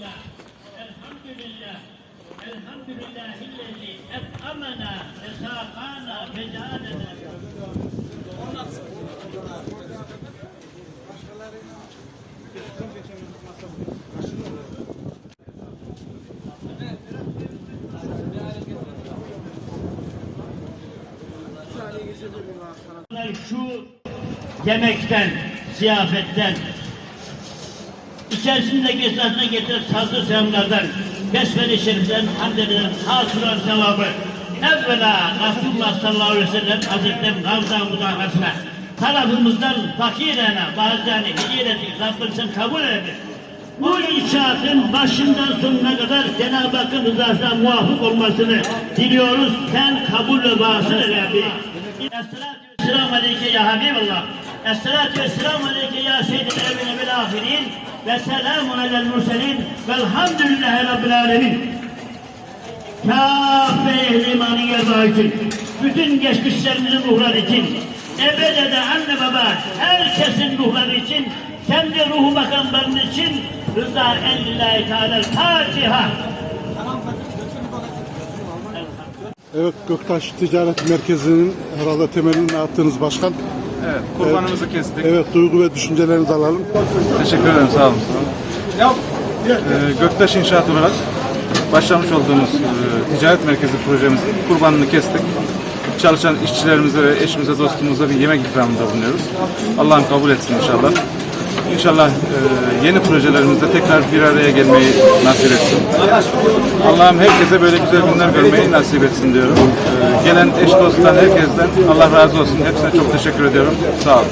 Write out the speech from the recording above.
Elhamdülillah. Elhamdülillah. Elhamdülillahillezî et'amena ve sâkâna ve câdena. Başkalarına Şu yemekten, ziyafetten, içerisindeki esnasına getiren sazlı selamlardan, besmele-i şeriften, hamd eden, hasılan sevabı, evvela Resulullah sallallahu aleyhi ve sellem Hazretleri Gavza mudahasına, tarafımızdan fakirene, bazen hicreti Rabbim sen kabul eyle. Bu inşaatın başından sonuna kadar Cenab-ı Hakk'ın rızasına muvafık olmasını diliyoruz. Sen kabul ve eyle Rabbi. Vesselamu aleyke ya Habiballah. Esselatu vesselamu aleyke ya seyyidil evveli vel ahirin. Ve selamun alel murselin. Velhamdülillahi Rabbil alemin. Kâfe ehli yerbağı için, bütün geçmişlerimizin ruhları için, ebede de anne baba, herkesin ruhları için, kendi ruhu makamlarının için, rıza ellillahi teala Fatiha. Evet Göktaş Ticaret Merkezi'nin herhalde temelini attığınız başkan. Evet, kurbanımızı kestik. Evet duygu ve düşüncelerinizi alalım. Teşekkür ederim, sağ olun. Ee, Göktaş İnşaat olarak başlamış olduğumuz e, ticaret merkezi projemizin kurbanını kestik. Çalışan işçilerimize ve eşimize, dostumuza bir yemek ikramında bulunuyoruz. Allah'ım kabul etsin inşallah. İnşallah e, yeni projelerimizde tekrar bir araya gelmeyi nasip etsin. Allah'ım herkese böyle güzel günler görmeyi nasip etsin diyorum. E, gelen eş dosttan, herkesten Allah razı olsun. Hepsine çok teşekkür ediyorum. Sağ olun.